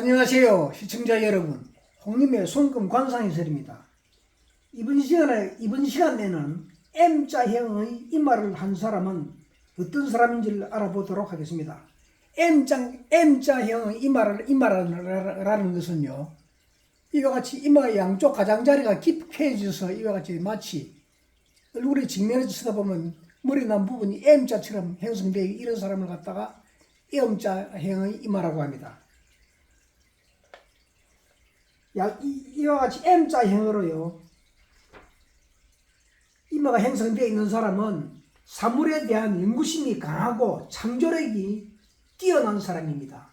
안녕하세요 시청자 여러분. 홍림의 손금 관상해설입니다. 이번 시간에 이번 시간에는 M자형의 이말을 한 사람은 어떤 사람인지를 알아보도록 하겠습니다. M자 M자형의 이말을 이말라는 것은요 이와 같이 이마 양쪽 가장자리가 깊게져서 이와 같이 마치 얼굴에 직면해서 쳐다보면 머리 난 부분이 M자처럼 형성되어 이런 사람을 갖다가 M자형의 이마라고 합니다. 이와 같이 M자형으로요. 이마가 형성되어 있는 사람은 사물에 대한 연구심이 강하고 창조력이 뛰어난 사람입니다.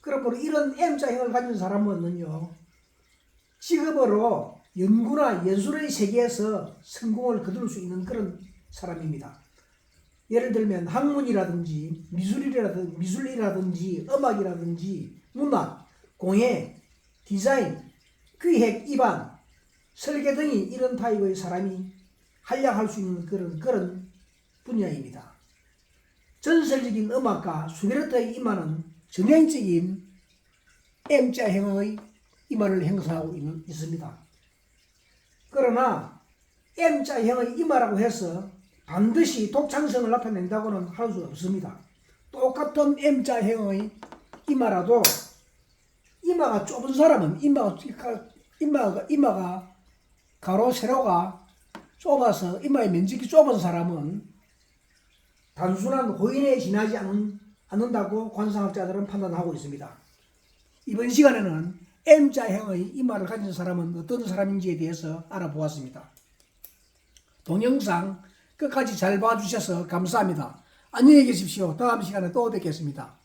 그러므로 이런 M자형을 가진 사람은요, 직업으로 연구나 예술의 세계에서 성공을 거둘 수 있는 그런 사람입니다. 예를 들면 학문이라든지 미술이라든지, 미술이라든지 음악이라든지 문학, 공예, 디자인, 기획, 입안, 설계 등이 이런 타입의 사람이 활약할 수 있는 그런 그런 분야입니다. 전설적인 음악가 수베르트의 이마는 전형적인 M자 형의 이마를 형성하고 있는, 있습니다. 그러나 M자 형의 이마라고 해서 반드시 독창성을 나타낸다고는 할 수 없습니다. 똑같은 M자 형의 이마라도 이마가 좁은 사람은 이마가 이마가 이마가 가로 세로가 좁아서 이마의 면적이 좁은 사람은 단순한 호인에 지나지 않는, 않는다고 관상학자들은 판단하고 있습니다. 이번 시간에는 M자형의 이마를 가진 사람은 어떤 사람인지에 대해서 알아보았습니다. 동영상 끝까지 잘 봐주셔서 감사합니다. 안녕히 계십시오. 다음 시간에 또 뵙겠습니다.